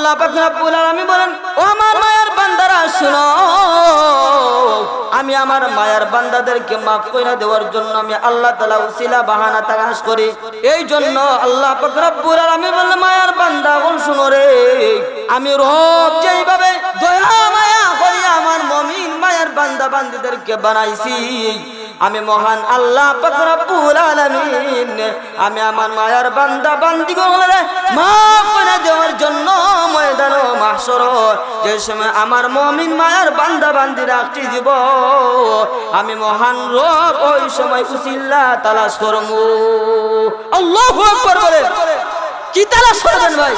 আল্লাহ আলামিন বলেন, ও আমার মায়ের বান্দারা, শুনো, আমি আমার মায়ের বান্দাদেরকে মাফ করে দেওয়ার জন্য আমি আল্লাহ তাআলা উসিলা বাহানা তালাশ করি। এই জন্য আল্লাহ পাক আলামিন বলেন, মায়ের বান্দা বল শুনো রে, আমি রব যেইভাবে দয়া, মায়া করি আমার মমিন মায়ের বান্দা বান্দিদেরকে বানাইছি আমি মহান আল্লাহ রব্বুল আলামিন। আমি আমার মায়ের বান্দা বান্দি গুলোরে মাফ করে দেওয়ার জন্য ময়দান ও মাহশর। যে সময় আমার মমিন মায়ের বান্দা বান্দি রাখছি জীব আমি মহান রব ওই সময় উসিল্লা তালাশ করমু। আল্লাহু আকবার বলে। কি তালাশ করবেন ভাই?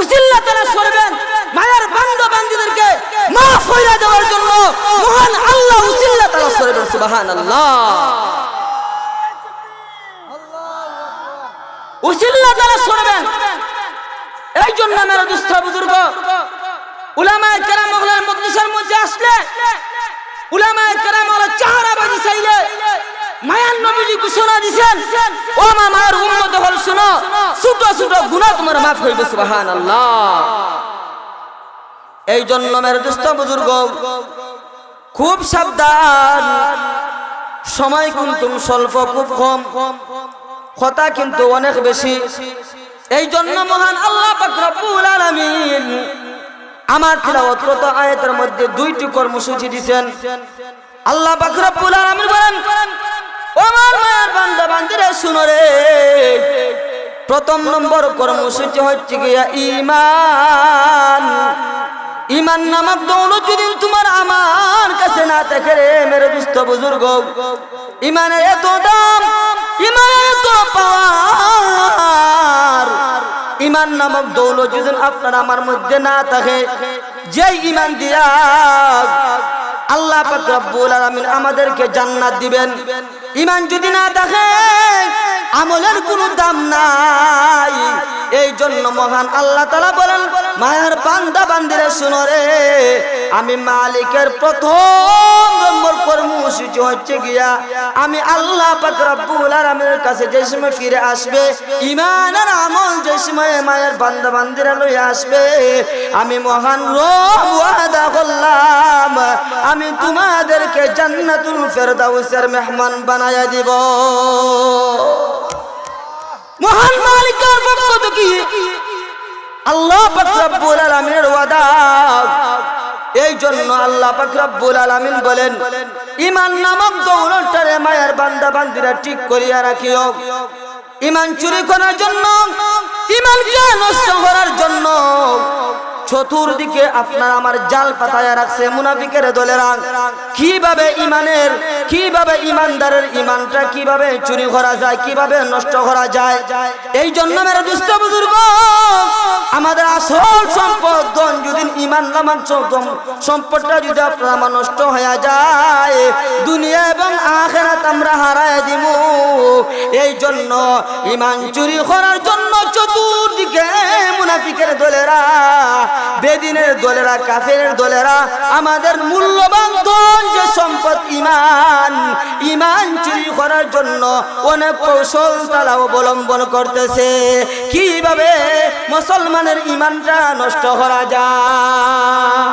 উসিল্লা তালাশ করবেন? মায়ের বান্দা বান্দিদেরকে মাফ করে দেওয়ার জন্য মহান আল্লাহ উসিল্লা তালাশ করবেন সুবহানাল্লাহ। উসিল্লা তালাশ করবেন এই জন্য আমার দুস্থ বুজুর্গ, উলামায়ে কেরাম ওগুলোর মজলিসের মধ্যে আসলে, উলামায়ে কেরাম ওগুলো চাহারা বাজি চাইলে মায়ান নবীজি ঘোষণা দিছেন, ও মা মায়ের উম্মত হল শুনো, ছোট ছোট গুনাহ তোমার মাফ হইবে, সুবহানাল্লাহ। এই জন্য মেরে দুস্থ বুজুর্গ, খুব সাবধান। সময় কিন্তু স্বল্প, খুব কম। কথা কিন্তু অনেক বেশি। এই জন্য মহান আল্লাহ আমার তিলাওয়াতরত আয়াতের মধ্যে দুইটি কর্মসূচি দিবেন আল্লাহ পাক রব্বুল আলামিন বলেন, ও আমার মায়ের বান্দা বান্দিরা শুনো রে। প্রথম নম্বর কর্মসূচি হচ্ছে গিয়া ঈমান। ইমান নামক দৌলত যদি তোমার আমার কাছে না থাকে রে মেরে দুস্থ বুজুর্গ। ইমানের এত দাম ইমানের এত পাওয়ার। ইমান নামক দৌলত যদি আপনার আমার মধ্যে না থাকে যে ইমান দিয়া আল্লাহ পাক রব্বুল আলামিন আমাদেরকে জান্নাত দিবেন। ইমান যদি না থাকে আমলের কোনো দাম নাই। এই জন্য মহান আল্লাহ তালা বলেন, মায়ের বান্দা বান্দিরে শুনো রে, আমি মালিকের প্রথম নম্বর কর্মসূচি হচ্ছে গিয়া, আমি আল্লাহ পাক রব্বুল আলামিনের কাছে যে সময় ফিরে আসবে ইমানের আমল যে সময় মায়ের বান্দা বান্দিরা লইয়া আসবে, আমি মহান ওয়াদা করলাম আমি তোমাদেরকে জান্নাতুল ফেরদাউসের মেহমান বানায়া দিব। আল্লাহ রব্বুল আলামিনের ওয়াদা। এই জন্য আল্লাহ রব্বুল আলামিন বলেন, ঈমান নামক দৌলতটারে মায়ের বান্দা বান্দিরা ঠিক করিয়া রাখিও। ইমান চুরি করার জন্য ইমান নষ্ট করার জন্য চতুর্দিকে আপনার আমার জাল পাতায় রাখছে মুনাফিকের দলেরা কীভাবে ইমানের, কীভাবে ইমানদারের ইমানটা কীভাবে চুরি করা যায়, কীভাবে নষ্ট করা যায়? এই জন্য মেরে দুষ্ট বুজুর্গ, আমাদের আসল সম্পদ ধন যদি ইমান নামান সম্পদটা যদি আপনার আমার নষ্ট হয়ে যায়, দুনিয়া এবং আখেরাত আমরা হারায় দিব। এই জন্য ইমান চুরি করার জন্য চতুর্দিকে মুনাফিকের দলেরা বেদিনের দলেরা কাফের দলেরা, আমাদের মূল্যবান যে সম্পদ, ইমান ইমান চুরি করার জন্য অনেক কৌশল তারা অবলম্বন করতেছে। কীভাবে মুসলমানের ইমানটা নষ্ট করা যায়?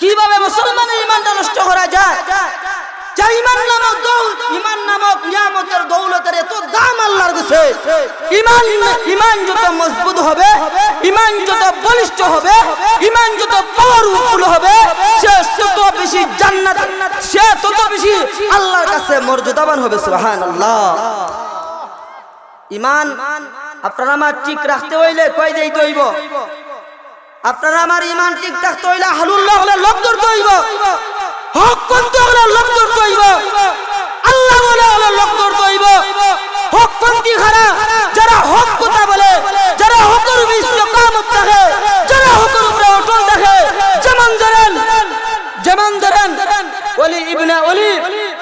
কীভাবে মুসলমানের ইমানটা নষ্ট করা যায়? আপনারা আমার ঠিক রাখতে হইলে কয় দেই হইব? আপনারা আমার ইমান ঠিক থাকতে হইলে হালুল্লাহ হলে লোক ধরতে হইব। হক করতে হলে লোক ধরতে হইব আল্লাহ বলে হলে লোকজন হইব হক পন্থী খারা? যারা হক কথা বলে, যারা হকের বিশ্ব কামত থাকে যারা হকের উপরে অটল থাকে যেমন ধরেন যেমন ধরেন, ওলি ইবনে ওলি,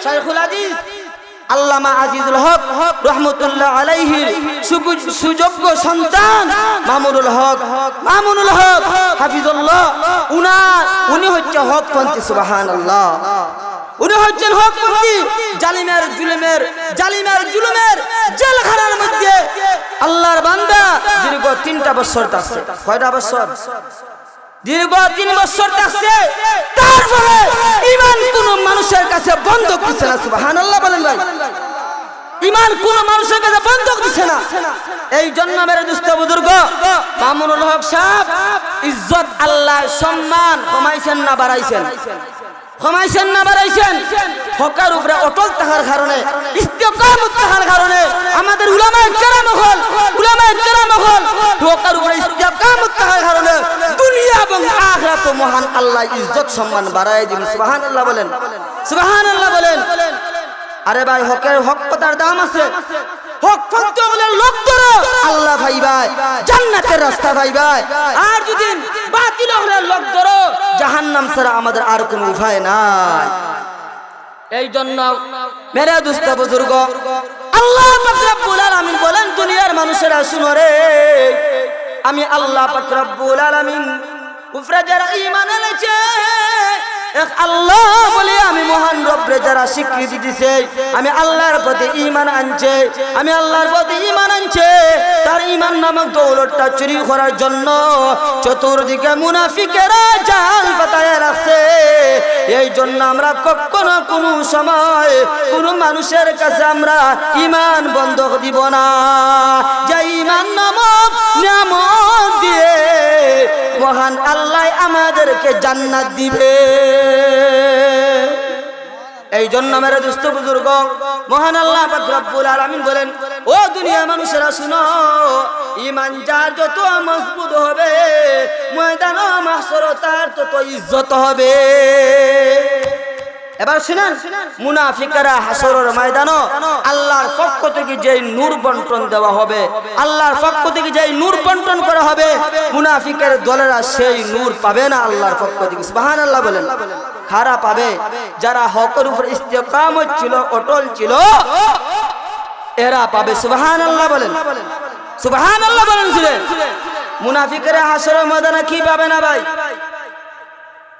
শাইখুল হাদিস আল্লামা আজিজুল হক হক রহমতুল্লাহ আলাইহির সুযোগ্য সন্তান মামুনুল হক। হক মামুনুল হক, হাফিজুল্লাহ। উনার উনি হচ্ছে হক পন্থী, সুবহানাল্লাহ। উনি হচ্ছেন হকপন্থী জালিমের জুলুমের জালিমের জুলুমের জেলখানার মধ্যে আল্লাহর বান্দা দীর্ঘ তিনটা বছর থাকছে। কয়টা বছর? দীর্ঘ তিন বছর থাকছে তারপরে ইমান কোন মানুষের কাছে বন্ধক দিচ্ছে না, সুবহানাল্লাহ বলেন ভাই। ইমান কোন মানুষের কাছে বন্ধক দিচ্ছে না। এই জন্য মেরে দুস্থ বুজুর্গ, মামুনুল হক সাহেব ইজ্জত আল্লাহ সম্মান কমাইছেন না বাড়াইছেন। কমাইছেন না বাড়াইছেন? হকার উপরে অটল থাকার কারণে ইস্তেকামত থাকার কারণে আমাদের উলামায়ে কেরাম হল, উলামায়ে কেরাম হল, হকার উপরে ইস্তেকামত থাকার কারণে দুনিয়া এবং আখিরাত মহান আল্লাহ ইজ্জত সম্মান বাড়ায় দিন। সুবহানাল্লাহ বলেন। সুবহানাল্লাহ বলেন। আরে ভাই, হকের হক কথার দাম আছে। হক ফক্ত লোক আল্লাহ ভাই ভাই রাস্তা ভাই ভাই আর যদি জাহান্নাম আমাদের আর এই জন্য মেরে আল্লাহ আলামিন বলেন, দুনিয়ার মানুষেরা শুনো রে। আমি আল্লাহ পাক আলামিন উফরে যারা ঈমান এনেছে এক আল্লাহ বলে আমি মহান রব্রে যারা স্বীকৃতি দিছে, আমি আল্লাহর প্রতি ঈমান আনছে, আমি আল্লাহর প্রতি ঈমান আনছে, তার ঈমান নামক দৌলতটা চুরি করার জন্য চতুর্দিকে মুনাফিকেরা জাল পাতায় রাখছে। এই জন্য আমরা কখনো কোনো সময় কোনো মানুষের কাছে আমরা ইমান বন্ধক দিব না। যে ইমান নামক নামক দিয়ে মহান আল্লাহ আমাদেরকে জান্নাত দিবে। এই জন্য মেরে দুস্থ বুজুর্গ, মহান আল্লাহ আর আলামিন বলেন, ও দুনিয়া মানুষেরা, শুনো ইমান যার যত মজবুত হবে, ময়দান মাসর তার তত ইজ্জত হবে। এবার শুনেন, মুনাফিকেরা হাসরের ময়দানও আল্লাহর পক্ষ থেকে যে নূর বন্টন দেওয়া হবে, আল্লাহর পক্ষ থেকে যে নূর বন্টন করা হবে, মুনাফিকের দলেরা সেই নূর পাবে না আল্লাহর পক্ষ থেকে। সুবহানাল্লাহ বলেন। খারা পাবে? যারা হকের উপর ইস্তেকামত ছিল, অটল ছিল, এরা পাবে। সুবহানাল্লাহ বলেন। সুবহানাল্লাহ বলেন মুনাফিকেরা হাসরের ময়দানে কি পাবে না ভাই?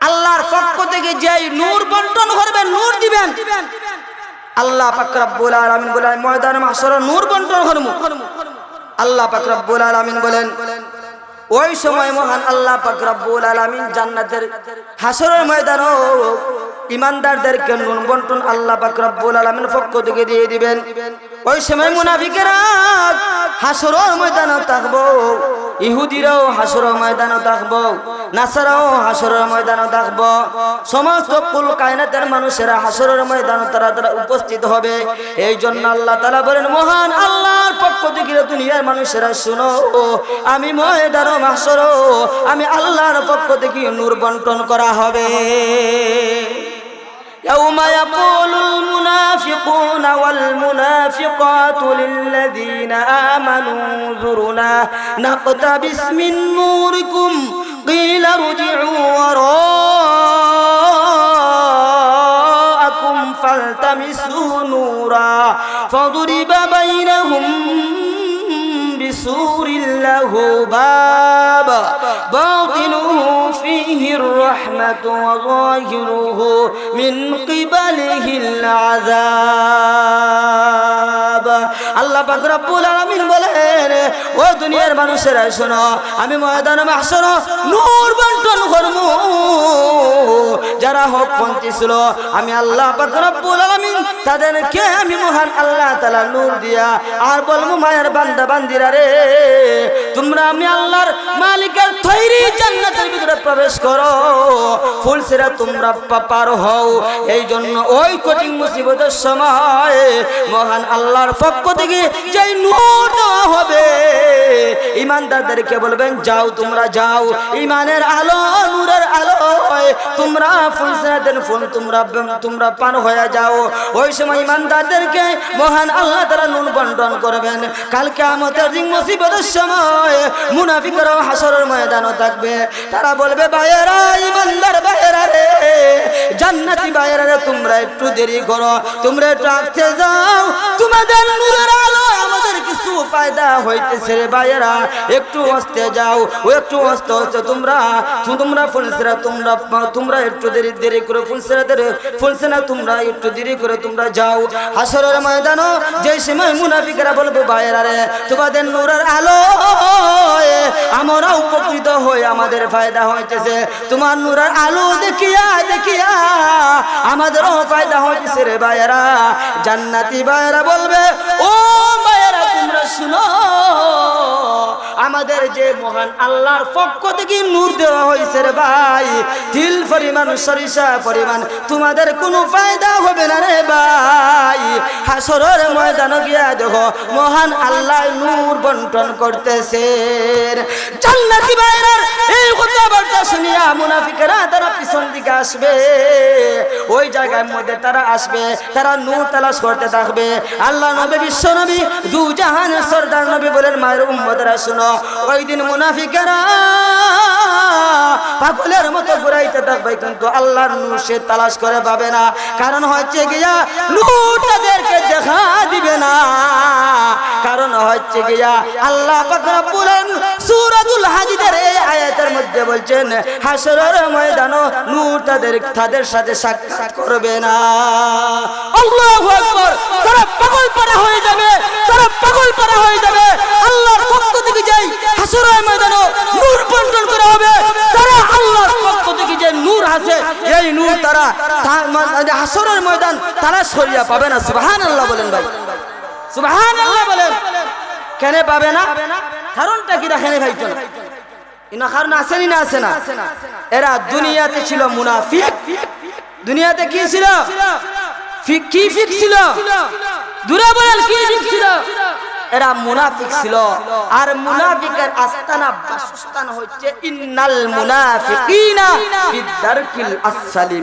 আল্লাহর পক্ষ থেকে যেই নূর বন্টন করবেন, নূর দিবেন। আল্লাহ পাক আলামিন বলেন, ময়দান মাসর নূর বন্টন করমু। আল্লাহ পাক আলামিন বলেন, ওই সময় মহান আল্লাহ পাক আলামিন জান্নাতের হাসরের ময়দান ইমানদারদেরকে নুন বন্টন আল্লাহ পাক রব্বুল আলামিন পক্ষ থেকে দিয়ে দিবেন। ওই সময় মুনাফিকেরা হাসরের ময়দানে থাকব ইহুদিরাও হাসরের ময়দানে থাকব নাসারাও হাসরের ময়দানে থাকব সমস্ত কুল কায়নাতের মানুষেরা হাসরের ময়দানে তারা তারা উপস্থিত হবে। এই জন্য আল্লাহ তাআলা বলেন, মহান আল্লাহর পক্ষ থেকে দুনিয়ার মানুষেরা শুনো, আমি ময়দান মাসর আমি আল্লাহর পক্ষ থেকে নূর বন্টন করা হবে। يوم يقول المنافقون والمنافقات للذين آمنوا انظرنا نقتبس من نوركم قيل ارجعوا وراءكم فالتمسوا نورا فضرب بينهم بسور له باب باطنه الرحمة وظاهره من قبله العذاب. আল্লাহ পাক রব্বুল আলামিন বলেন, ও দুনিয়ার মানুষেরা, শোনো, আমি ময়দানে মাহশর নূর বন্টন করব। যারা হক পন্থী ছিল, আমি আল্লাহ পাক রব্বুল আলামিন তাদেরকে আমি মহান আল্লাহ তাআলা নূর দিয়া আর বলব, মায়ের বান্দা, বান্দিরা রে, তোমরা আমি আল্লাহর মালিকের তৈরি জান্নাতের ভিতরে প্রবেশ করো। ফুল ফুলসেরা তোমরা পা- পার হও। এই জন্য ওই কঠিন মুসিবতের সময় মহান আল্লাহর পক্ষ থেকে যেই নূর দেওয়া হবে, ইমানদারদেরকে বলবেন, যাও তোমরা যাও, ইমানের আলো নূরের আলো, তোমরা ফুলসেরাদের ফুল, তোমরা তোমরা পান হয়ে যাও। ওই সময় ইমানদারদেরকে মহান আল্লাহ তারা নুন বন্টন করবেন। কালকে আমাদের দিন মুসিবতের সময় মুনাফিকরাও হাসরের ময়দানও থাকবে। তারা বলবে বাইরা ইমানদার বাইরা রে, জান্নাতি বাইরা রে, তোমরা একটু দেরি করো, তোমরা একটু আসতে যাও। তোমাদের নূরের আলো, আমাদের কিছু ফায়দা হইতেছে রে ভাইয়েরা। একটু হস্তে যাও, ও একটু হস্তে হচ্ছে তোমরা। তোমরা ফুলসেরা, তোমরা তোমরা একটু দেরি দেরি করে ফুলসেরা দেরি। ফুলসে না তোমরা একটু দেরি করে তোমরা যাও। হাসরের ময়দানও যে সময় মুনাফিকরা বলবে, ভাইয়েরা রে, তোমাদের নূরের আলো আমরা উপকৃত হই, আমাদের ফায়দা হইতেছে। তোমার নূরের আলো দেখিয়া দেখিয়া আমাদেরও ফায়দা হইতেছে রে ভাইয়েরা। জান্নাতি ভাইয়েরা বলবে ও ভাইয়েরা তোমরা শুনো, আমাদের যে মহান আল্লাহর পক্ষ থেকে নূর দেওয়া হয়েছে রে ভাই তিল পরিমাণ, সরিষা পরিমাণ, তোমাদের কোনো ফায়দা হবে না রে ভাই। হাসরের ময়দান গিয়া দেখো, মহান আল্লাহ নূর বন্টন করতেছেন জান্নাতি ভাইরার এই কথাবার্তা শুনিয়া মুনাফিকেরা তারা পিছন দিকে আসবে। ওই জায়গার মধ্যে তারা আসবে, তারা নূর তালাশ করতে থাকবে। আল্লাহ নবী, বিশ্ব নবী, দু জাহানের সর্দার নবী বলেন, মায়ের উম্মদরা শুনো, ওই দিন মুনাফিকেরা পাগলের মতো ঘুরাইতে থাকবে, কিন্তু আল্লাহর নূর সে তালাশ করে পাবে না। কারণ হচ্ছে গিয়া, নূর তাদেরকে দেখা দিবে না। কারণ হচ্ছে গিয়া আল্লাহ পাক রব্বুল সূরাতুল হাদিদের এই আয়াতের মধ্যে বলছেন হাসরের ময়দানও নূর তাদের তাদের সাথে সাক্ষাৎ করবে না। আল্লাহু আকবার। তারা পাগল হয়ে যাবে, তারা পাগল পারা হয়ে যাবে। আল্লাহর পক্ষ থেকে যাই হাসরের ময়দানও নূর বন্টন করা হবে, তারা আল্লাহর পক্ষ থেকে যে নূর আছে, এই নূর তারা হাসরের ময়দান তারা সরিয়া পাবে না। সুবহানাল্লাহ বলেন ভাই। সুবহানাল্লাহ পাবে না? কারণটা কি দেখেন না আসে না? এরা দুনিয়াতে ছিল মুনাফিক। দুনিয়াতে কি ছিল? কি ফিক ছিল? দূরে বলেন, কি ফিক ছিল? এরা মুনাফিক ছিল। আর মুনাফিকের আস্তানা ইন্নাল মুনাফিকিনা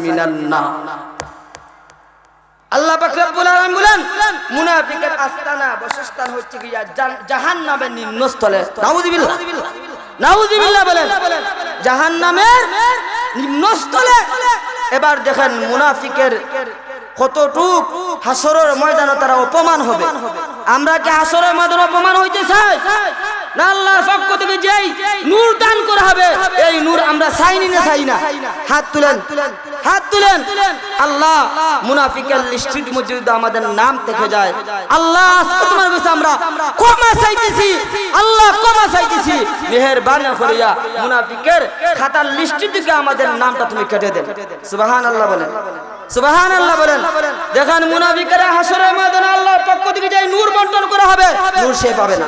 মিনান নার আল্লাহ রব্বুল আলামিন বলেন, মুনাফিকের আস্তানা, বসস্থান হচ্ছে কি জাহান্নামের নিম্নস্থলে। নাউযুবিল্লাহ। নাউযুবিল্লাহ বলেন নিম্নস্থলে। এবার দেখেন মুনাফিকের কতটুক হাসরের ময়দানে তারা অপমান হবে। আমরা কি হাসরের ময়দানে অপমান হইতে চাই? না আল্লাহর পক্ষ থেকে যেই নূর দান করা হবে, এই নূর আমরা চাইনি না চাই না। হাত তুলেন। হাত তুলেন। আল্লাহ মুনাফিকের লিস্টির মধ্যে আমাদের নাম থেকে যায়। আল্লাহ, আজকে তোমার কাছে আমরা ক্ষমা চাইতেছি। আল্লাহ ক্ষমা চাইতেছি। মেহেরবানি করিয়া মুনাফিকের খাতার লিস্টি থেকে আমাদের নামটা তুমি কেটে দেন। সুবহানাল্লাহ বলেন। সুবহানাল্লাহ বলেন। দেখেন মুনাফিকেরা হাসরের ময়দানে আল্লাহর পক্ষ থেকে যাই নূর বন্টন করা হবে, নূর সে পাবে না।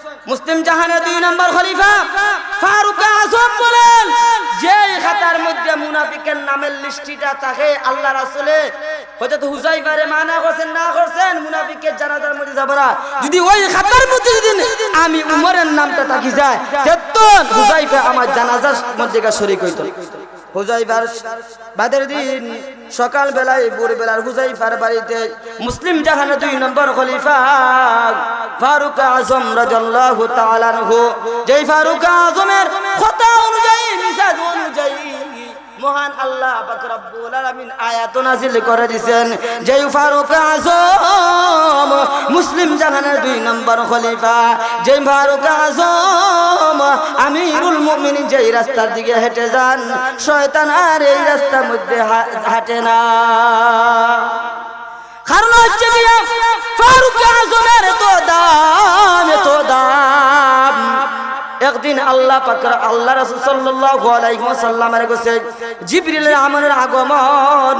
মুসলিম জাহানের দুই নম্বর খলিফা ফারুক আজম বলেন যে খাতার মধ্যে মুনাফিকের নামের লিস্টিটা থাকে আল্লাহ রাসূলে, হযরত হুজাইফারে মানা করছেন, না করছেন, মুনাফিকের জানাজার মধ্যে যাব না। যদি ওই খাতার মধ্যে যদি আমি উমরের নামটা থাকি যায় তেতন হুজাইফা আমার জানাজার মধ্যে শরীক হইতো। হুজাইফার বাদের দিন সকাল বেলায় ভোর বেলার হুজাইফার বাড়িতে মুসলিম জাহানে দুই নম্বর খলিফা ফারুক আজম রাদিয়াল্লাহু তাআলা আনহু, যেই ফারুক আজমের কথা অনুযায়ী, মিজাজ অনুযায়ী মহান আল্লাহ রব্বুল আলামিন আয়াত নাযিল করে দিবেন যেই ফারুক আজম মুসলিম জাহানের দুই নম্বর খলিফা যেই ফারুক আজম আমিরুল মুমিনিন যেই রাস্তার দিকে হেঁটে যান, শয়তান আর এই রাস্তার মধ্যে হাঁটে না। কারণ হচ্ছে ফারুক আজমের তো দাম তো দাম। একদিন আল্লাহ পাকর আল্লাহ রসুল্লাহ সাল্লাল্লাহু আমার আগমন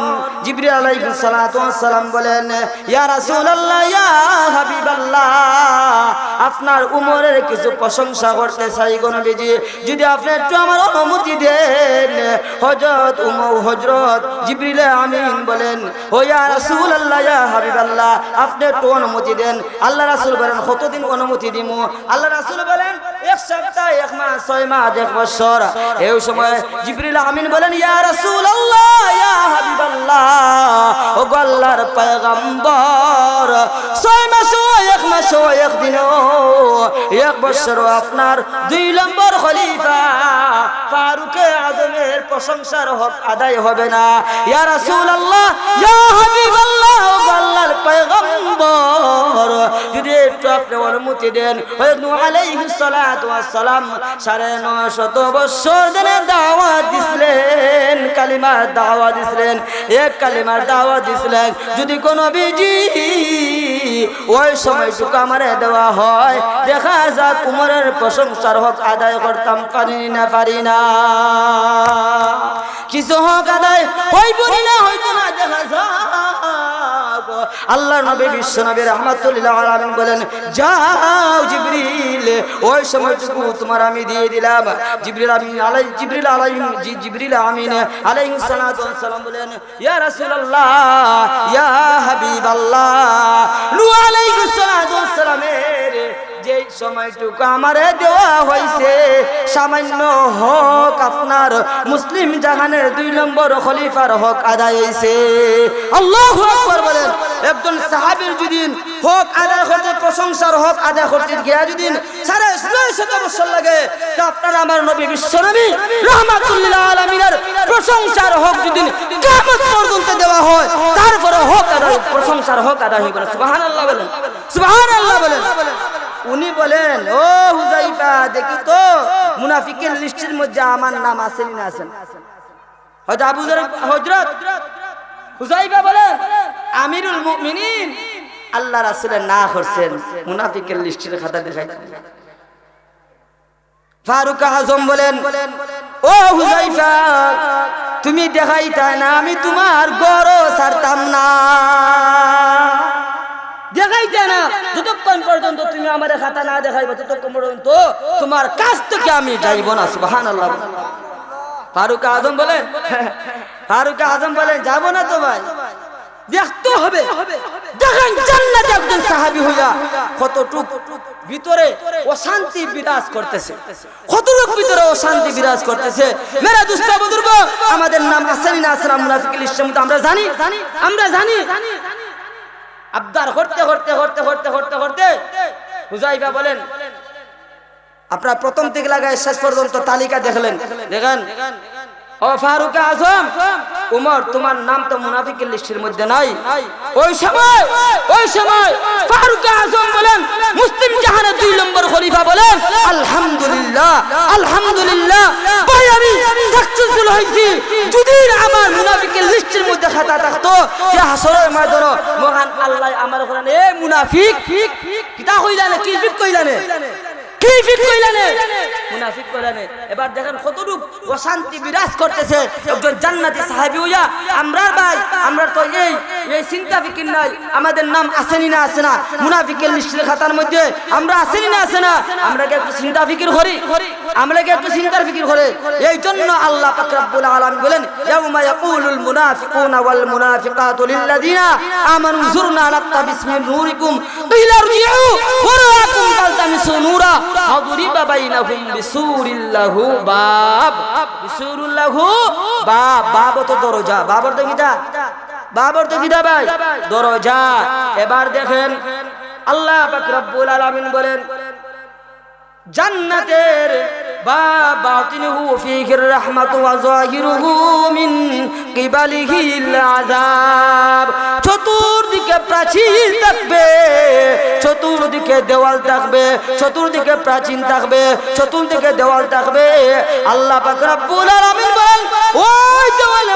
আপনার উমরের কিছু প্রশংসা করতে চাই গো যদি আপনি একটু আমার অনুমতি দেন, হযরত উমর, হযরত জিবরিল আমিন বলেন, ও ইয়া রাসূলুল্লাহ, ইয়া হাবিবাল্লাহ, আপনি একটু অনুমতি দেন। আল্লাহ রাসূল বলেন, কতদিন অনুমতি দিমু? আল্লাহ রাসূল বলেন, এক সপ্তাহ, এক মাস, ছয় মাস, এক বছর। এই সময় জিবরিল আমিন বলেন, ইয়া রাসূলুল্লাহ, ইয়া হাবিবাল্লাহ। ও গল্লার পেগম্বর ছয় মাস এক মাস এক দিন বছর আপনার দুই নম্বর খলিফা ফারুকে আজমের প্রশংসার হক আদায় হবে না। ইয়া রাসূলুল্লাহ, ইয়া হাবিবাল্লাহ আল্লাহর পয়গম্বর, যদি একটু আপনি অনুমতি দেন। হয়তো আলাইহি সালাতু ওয়াসসালাম সাড়ে নশত বছর ধরে দাওয়াত দিছিলেন, কালিমার দাওয়াত দিছিলেন, এক কালিমার দাওয়াত দিছিলেন। যদি কোনো বিজি ওই সময়টুকু আমারে দেওয়া হয়। দেখা যাক উমরের প্রশংসার হক আদায় করতাম পারি না পারি না। কিছু হক আদায় হইব না হইব না, দেখা যাক। আল্লাহ নবী বিশ্ব নবী রহমাতুল্লাহ আলামিন বলেন, যাও জিবরিল, ওই সময়টুকু তোমার আমি দিয়ে দিলাম। জিবরিল আমিন আলাই, জিবরিল আলাই জিবরিল আমিন আলাইহিস সালাতু সালাম বলেন, ইয়া রাসূলুল্লাহ, ইয়া হাবিবাল্লাহ। নূহ আলাইহিস সালাতু সালামের যে সময়টুকু আমারে দেওয়া হয়েছে, সামান্য হক আপনার মুসলিম জাহানের দুই নম্বর খলিফার হক আদায় হয়েছে। আল্লাহ আকবর একজন সাহাবীর যদি হক আদায় করতে প্রশংসার হক আদায় করতে গিয়া যদি সাড়ে নয় শত বছর লাগে, তা আপনার আমার নবী বিশ্ব নবী রহমাতুল্লাহ আলমিনের প্রশংসার হক যদি কিয়ামত পর্যন্ত দেওয়া হয়, তারপরে হক আদায়, প্রশংসার হক আদায় হয়ে গেল। সুবহানাল্লাহ বলেন। সুবহানাল্লাহ বলেন। উনি বলেন, ও হুজাইফা দেখি তো, মুনাফিকের লিস্টের মধ্যে আমার নাম আছেন না আছেন হয়তো আবু হজরত হুজাইফা বলেন, আমিরুল মুমিনিন। আল্লাহ রাসূলের না করছেন, মুনাফিকের লিস্টের খাতা দেখাই। ফারুক আজম বলেন, ও হুজাইফা তুমি দেখাইতা না, আমি তোমার গড় ছাড়তাম না। দেখাইতে না, যতক্ষণ পর্যন্ত তুমি আমার খাতা না দেখাইবে, ততক্ষণ পর্যন্ত তোমার কাছ থেকে আমি যাইব না সুবাহান আল্লাহ ফারুক আজম বলেন, ফারুক আজম বলেন, যাব না তো ভাই। দেখতে হবে। দেখেন জান্নাতে একজন সাহাবী হইয়া কতটুক ভিতরে অশান্তি বিরাজ করতেছে। কতটুক ভিতরে অশান্তি বিরাজ করতেছে। মেরা দুষ্ট বুজুর্গ, আমাদের নাম আসেনি না আসেনা মুনাফিকুল ইসলাম আমরা জানি আমরা জানি। আবদার করতে করতে করতে করতে করতে করতে হুজাইফা বলেন আপনার প্রথম থেকে লাগায় শেষ পর্যন্ত তালিকা দেখলেন। দেখেন, ও ফারুক আজম, উমর, তোমার নাম তো মুনাফিকের লিস্টের মধ্যে নাই। ওই সময় ওই সময় ফারুক আজম বলেন, মুসলিম জাহানের দুই নম্বর খলিফা বলেন, আলহামদুলিল্লাহ আলহামদুলিল্লাহ, ভাই আমি সাকসেসফুল হইছি যদি আমার মুনাফিকের লিস্টের মধ্যে খাতা থাকতো, যে হাসরের ময়দানে মহান আল্লাহ আমার ওখানে এ মুনাফিক, কিতা কইলানে, কি কইলানে? কি ফিক কইলানে মুনাফিক কইলানে এবার দেখেন কতটুক অশান্তি বিরাজ করতেছে। একজন জান্নাতি সাহাবী হইয়া আমরা ভাই আমরা তো এই এই চিন্তা ফিকির নাই, আমাদের নাম আসেনি না আসে না। মুনাফিকের লিস্টের খাতার মধ্যে, আমরা আসেনি না আসে না, আমরা কি একটু চিন্তা ফিকির করি? আমরা কি একটু চিন্তার ফিকির করে? এই জন্য আল্লাহ পাক রব্বুল আলামিন বলেন, ইয়াউমা ইয়াকুলুল মুনাফিকুনা ওয়াল মুনাফিকাতু লিল্লাযিনা আমানু যুরনা নাত্তাবিস মিন নূরিকুম কিলা রজিউ ওয়ারাকুম তালতামিসু নূরা, ফাদরিবা বাইনাহুম বিসুরিল্লাহু বাব, বিসুরুল্লাহু বাব। বাব তো দরজা বাবর তো? গিদা বাবর তো গিদা ভাই? দরজা। এবার দেখেন, আল্লাহ পাক রব্বুল আলামিন বলেন, জান্নাতের ফীহির রাহমাতু ওয়া যাহিরুহু মিন কিবালিহিল আযাব। চতুর্দিকে প্রাচীন থাকবে, চতুর্দিকে দেওয়াল থাকবে, চতুর্দিকে প্রাচীন থাকবে, চতুর্দিকে দেওয়াল থাকবে। আল্লাহ পাক রব্বুল আলামিন ওই দেওয়ালে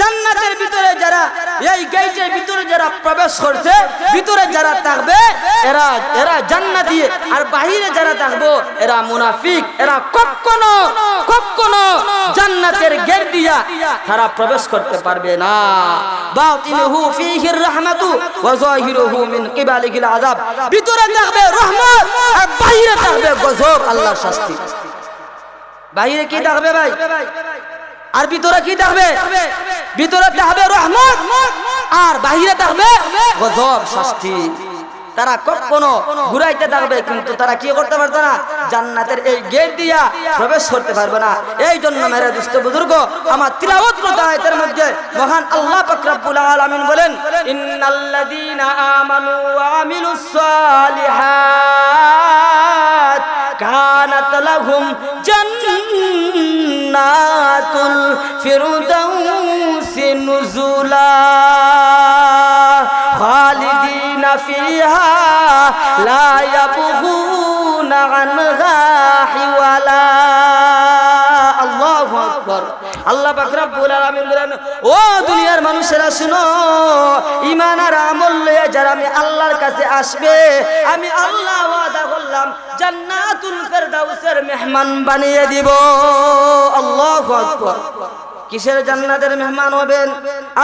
জান্নাতের ভিতরে যারা, এই গেটের ভিতরে যারা প্রবেশ করছে, ভিতরে যারা থাকবে, এরা এরা জান্নাতি আর বাহিরে যারা থাকব, এরা মুনাফিক, এরা কখনো কখনো জান্নাতের গেট দিয়া তারা প্রবেশ করতে পারবে না। বাতিনুহু ফীহির রাহমাতু ওয়া যাহিরুহু মিন কিবালিহিল আযাব। ভিতরে থাকবে রহমত আর বাহিরে থাকবে গজব, আল্লাহর শাস্তি। বাহিরে কি থাকবে ভাই? আর ভিতরে কি থাকবে? ভিতরে থাকবে রহমত আর বাহিরে থাকবে গজব, শাস্তি। তারা কখনো ঘুরাইতে থাকবে, কিন্তু তারা কি করতে পারবে না? জান্নাতের এই গেট দিয়া প্রবেশ করতে পারবে না। এই জন্য মেরে দুষ্ট বুজুর্গ, আমার তিলাওয়াত করতে মধ্যে। মহান আল্লাহ পাক রব্বুল আলামিন বলেন, ইন্নাল্লাযীনা আমানু ওয়া আমিলুস সালিহাত কানাত লাহুম জান্নাতুল ফিরদাউসি নুজুলা। খালিদিনা ফিহা লা ইয়াবগুনা আল্লাহ পাক রব্বুল আলামিন বলেন, ও দুনিয়ার মানুষেরা, শুনো, ঈমান আর আমল লয়ে যারা আমি আল্লাহর কাছে আসবে, আমি আল্লাহ ওয়াদা করলাম, জান্নাতুল ফেরদাউসের মেহমান বানিয়ে দিব। আল্লাহু আকবার। কিসের জান্নাতের মেহমান হবেন?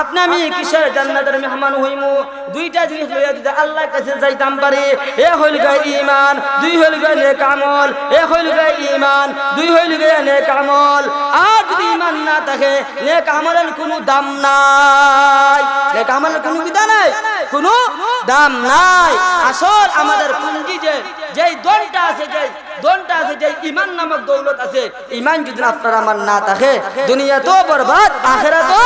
আপনি আমি কিসের জান্নাতের মেহমান হইমু? দুইটা জিনিস লইয়া যদি আল্লাহর কাছে যাইতাম পারি এ হইল গে ঈমান, দুই হইল গে নেক আমল এ হইল গে ঈমান, দুই হইল গে নেক আমল। আর যদি ঈমান না থাকে, নেক আমলের কোনো দাম নাই। নেক আমলের কোনো বিদা নাই? কোনো দাম নাই। আসল আমাদের পুঞ্জি যে, যেই দনটা আছে যে আছে, যে ইমান নামক দৌলত আছে। ইমান যদি আপনার আমার না থাকে, দুনিয়া তো তো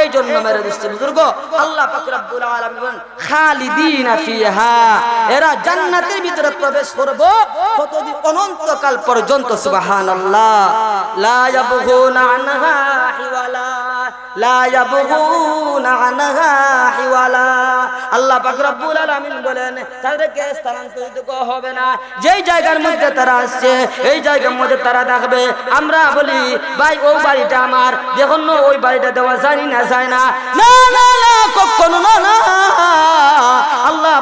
এই জন্য মেরে দোস্ত বুজুর্গ, আল্লাহ পাক রব্বুল আলামিন খালিদিনা ফিহা। এরা জান্নাতের ভিতরে প্রবেশ করব কতদিন অনন্তকাল পর্যন্ত, সুবহানাল্লাহ। লা ইয়াবগুনা আনহা হিওয়ালা। আল্লাহ পাক রব্বুল আলামিন বলেন, তাদেরকে যেই জায়গার মধ্যে তারা আসছে তারা আমরা বলি আমার। ওই বাড়িটা কখনো আল্লাহ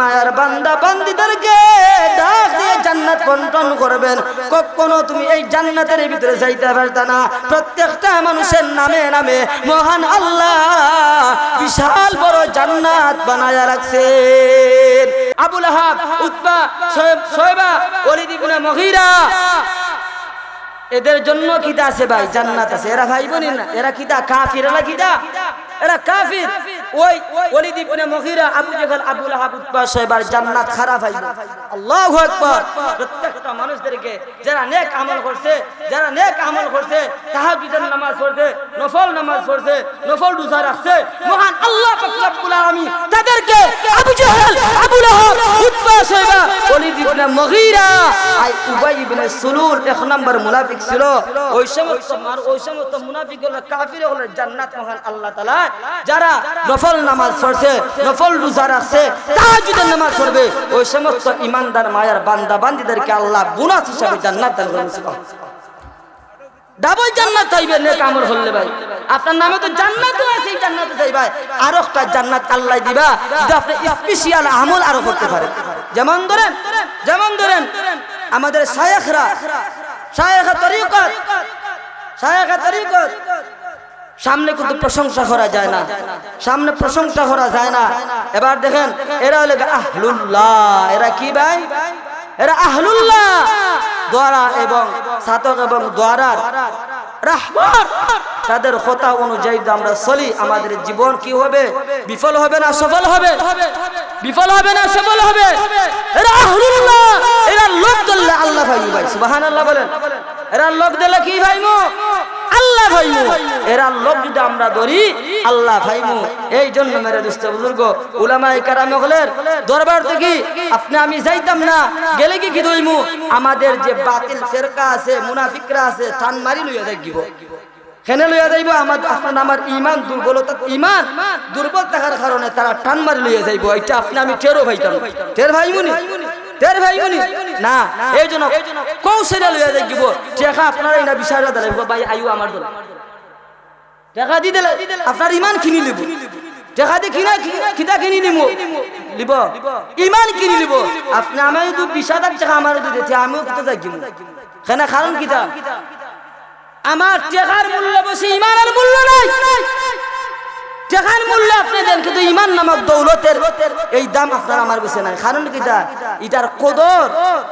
মায়ার বান্দা বান্দিদেরকে জান্নাত বন্টন করবেন, কখনো তুমি এই জান্নাতের ভিতরে যাইতে পারতা না। প্রত্যেকটা মানুষের নামে নামে মহান আল্লাহ বিশাল বড় জান্নাত বানায়া রাখছে আবুল আহাব উৎপা শোয়েবা ওলিদ ইবনে মহিরা এদের জন্য কিতা আছে ভাই, জান্নাত আছে। এরা ভাই বোন এরা কিতা কাফির কিতা এরা কাফির। ওই Walid ibn Mughira, Abu Jahl Abu Lahab Utba শয়বার জান্নাত খারাপ হইল আল্লাহু আকবার। প্রত্যেকটা মানুষদেরকে যারা নেক আমল করছে, যারা নেক আমল করছে, তাহাজ্জুদের নামাজ পড়ছে, নফল নামাজ পড়ছে, নফল রোজা রাখছে, মহান আল্লাহ পাক রব্বুল আলামিন তাদেরকে Abu Jahl Abu Lahab Utba Shaiba Walid ibn Mughira I Ubai ibn Sulul, এক নম্বর মুনাফিক ছিল। ওই সমস্ত ওই সমস্ত মুনাফিক হলো কাফির হলো জান্নাত মহান আল্লাহ তাআলা যারা নফল নামাজ পড়ছে, নফল রোজা রাখছে তাহাজ্জুদের নামাজ পড়বে, ওই সমস্ত ইমানদার মায়ার বান্দা বান্দিদেরকে আল্লাহ বোনাস হিসাবে জান্নাত দান সুবহানাল্লাহ। ডাবল জান্নাত চাইবে, নেক আমল ভাই। আপনার নামে তো জান্নাতও আছে জান্নাতে চাই ভাই। আর একটা জান্নাত আল্লাহ দিবা, যদি আপনি স্পেশাল আমল আরও করতে পারেন। যেমন ধরেন যেমন ধরেন, আমাদের শায়েখরা, শায়েখা তরিকত শায়েখা তরিকত। সামনে কিন্তু প্রশংসা করা যায় না। সামনে প্রশংসা করা যায় না। এবার দেখেন, এরা হলে আহলুল্লাহ। এরা কি ভাই? এরা আহলুল্লাহ। দ্বারা এবং সাতক এবং রাহবার। তাদের কথা অনুযায়ী আমরা চলি, আমাদের জীবন কি হবে? বিফল হবে না সফল হবে? বিফল হবে না সফল হবে? এরা এরা লোক দিলে আল্লাহ ভাই ভাই, সুবহানাল্লাহ বলেন। এরা লোক দিলে কি ভাইমু আল্লাহ ভাইমু। এরা লোক যদি আমরা ধরি, আল্লাহ ভাইমু। এই জন্য মেরে বুজুর্গ হলেন দরবার থেকে আপনি আমি যাইতাম না, গেলে কি কি আমাদের যে বাতিল ফেরকা আছে, মুনাফিকরা আছে, টান মারি লইয়া থাকিব কেন লইয়া যাইব? আমার আপনার আমার ইমান দুর্বলতা ইমান দুর্বল থাকার কারণে তারা টান মারি লইয়া যাইব। এটা আপনি আমি টেরও ভাইতাম টের ভাইমুনি না লইয়া যাইব টেকা আপনারা এটা ভাই আমার দল। আপনার ইমান কিনি লিব। টাকা দিয়ে কিনা কিতা কিনি ইমান কিনি লিব। আপনি আমার যদি বিশ আমিও কিতা কিনব কেন কারণ কিতা? আমার টাকার মূল্য বেশি, ইমানের মূল্য নাই। টাকার মূল্য আপনি দেন, কিন্তু ইমান নামক দৌলতের এই দাম আপনার আমার কাছে নাই। কারণ কিটা এটার কদর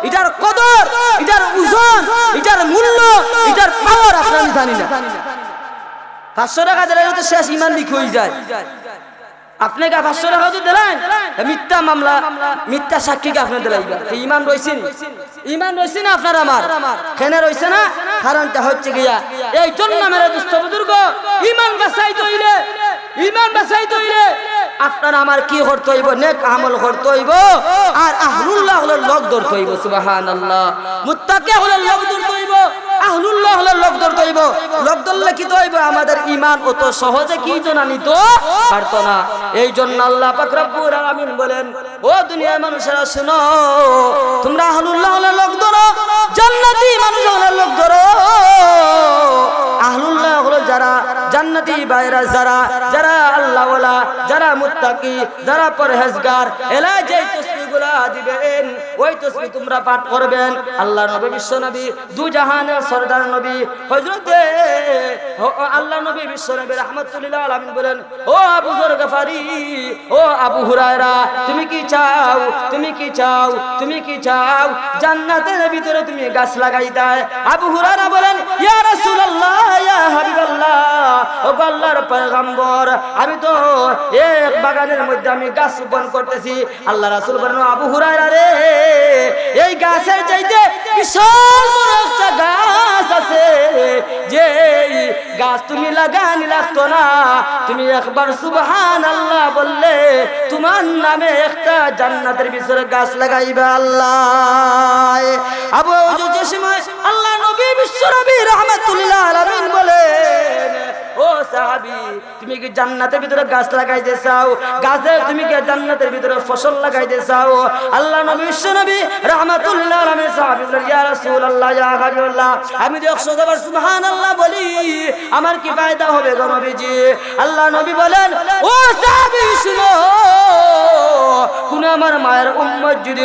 এটার কদর, এটার ওজন, এটার মূল্য, এটার পাওয়ার আপনার জানি না। পাঁচশো টাকা দিলে তো শেষ ইমান লিখ হয়ে যায়। আপনাকে পাঁচশো টাকা যদি দিলেন মিথ্যা মামলা, মিথ্যা সাক্ষীকে আপনি দিলেন? ইমান রয়েছেন ইমান রয়েছে না আপনার আমার? কেন রয়েছে না? কারণটা হচ্ছে গিয়া, এই জন্য মেরে দুস্থ বুজুর্গ ইমান বাসাই তৈলে ইমান বাঁচাই তৈরি আপনার আমার কি করতে হইব? নেক আমল করতে হইব। আর আহরুল্লাহ হলে লোক ধরতে হইব, সুবহানাল্লাহ। মুত্তাকে হলে লোক ধরতে হইব। আহলুল্লাহ হলে লোক ধরলে সহজে কি জানা বলেন, ও আহলুল্লাহ হলে লোক ধরো, জান্নাতি যারা জান্নাতি বাইরা, যারা যারা আল্লাহওয়ালা, যারা মুত্তাকি যে তসবিহগুলা দিবেন, ওই তসবিহ তোমরা পাঠ করবেন। আল্লাহ নবী, বিশ্ব নবী দু জাহানের সরদার নবী হযরতে আল্লাহ নবী বিশ্ব নবী রাহমাতুল্লাহ আলামিন বলেন, ও আবু যর গফারি, ও আবু হুরায়রা, তুমি কি চাও? তুমি কি চাও? তুমি কি চাও? জান্নাতের ভিতরে তুমি গাছ লাগাই দাও। আবু হুরায়রা বলেন, ইয়া রাসূলুল্লাহ, ইয়া হাবিবাল্লাহ ও আল্লাহর পয়গম্বর, আমি তো এক বাগানের মধ্যে আমি গাছ রোপণ করতেছি। আল্লাহ রাসূল বলেন আবু হুরায়রা রে, এই গাছের চাইতে বিশাল বড় একটা গাছ আছে। যে গাছ তুমি লাগানি লাগতো না, তুমি একবার সুবহান আল্লাহ বললে তোমার নামে একটা জান্নাতের ভিতরে গাছ লাগাইবে আল্লাহ। আবু যে সময় আল্লাহ নবী বিশ্ব নবী রহমাতুল্লাহ আলামিন বলেন, ও সাহাবি, তুমি কি জান্নাতের ভিতরে গাছ লাগাইতে চাও? গাছে তুমি কি জান্নাতের ভিতরে ফসল লাগাইতে চাও? আল্লাহ নবী বিশ্ব নবী রহমাতুল্লাহ আলামিন সাহাবী বলেন, ইয়া রাসূলুল্লাহ, ইয়া হাবিবাল্লাহ, আমি যদি 100 বার সুবহানাল্লাহ বলি, আমার কি ফায়দা হবে গো নবীজি? আল্লাহ নবী বলেন, ও সাহাবী, শুনো কোন আমার মায়ের উম্মত যদি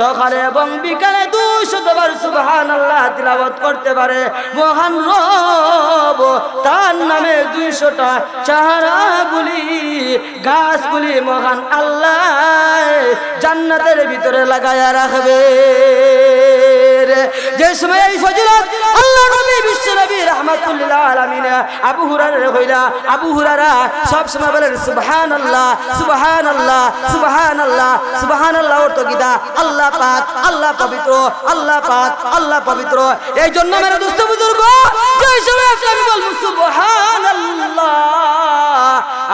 সকালে এবং বিকালে দুশতবার সুবহান আল্লাহ তিলাবত করতে পারে, মহান রব, তার নামে দুইশোটা চারাগুলি গাছগুলি মহান আল্লাহ জান্নাতের ভিতরে লাগায়া রাখবে। যে সময় এই ফজিলত আল্লাহ নবী, বিশ্ব নবী রহমাতুল্লাহ আলামিন, আবু হুরায়রা কইলা আবু হুরায়রা সব সময় বলেন, সুবহানাল্লাহ সুবহানাল্লাহ সুবহানাল্লাহ সুবহানাল্লাহ অর্থ গীতা আল্লাহ পাক, আল্লাহ পবিত্র, আল্লাহ পাক, আল্লাহ পবিত্র। এই জন্য, মেরা দোস্ত বুজুর্গ, যে সময় আমি বলব, সুবহানাল্লাহ।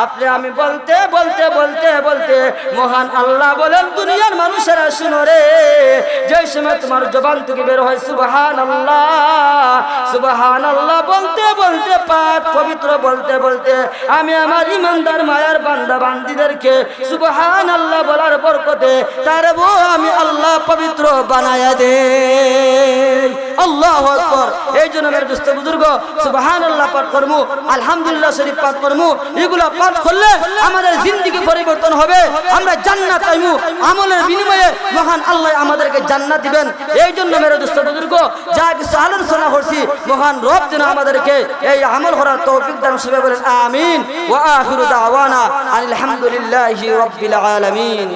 আপনি আমি বলতে বলতে বলতে বলতে মহান আল্লাহ বলেন, দুনিয়ার মানুষেরা শুনো রে। যে সময় তোমার জবান থেকে বের হয় সুবহান আল্লাহ সুবহান আল্লাহ বলতে বলতে, পাক, পবিত্র বলতে বলতে আমি আমার ইমানদার মায়ার বান্দা বান্দিদেরকে সুবহান আল্লাহ বলার বরকতে তার আমি আল্লাহ পবিত্র বানায়া দে আল্লাহ এই জন্য মেরে দুস্থ বুজুর্গ সুবহান আল্লাহ পাঠ করমু, আলহামদুলিল্লাহ শরীফ পাঠ করমু, এগুলা পাঠ করলে আমাদের জিন্দিগি পরিবর্তন হবে। আমরা জান্নাত চাইব আমলের বিনিময়ে মহান আল্লাহ আমাদেরকে জান্নাত দিবেন। এই জন্য মেরে দুস্থ বুজুর্গ যা কিছু আলোচনা করছি মহান রব যেন আমাদেরকে এই আমল করার তৌফিক দান সবে বলেন আমিন। ওয়া আখিরু দাওয়ানা আলহামদুলিল্লাহি রাব্বিল আলামিন।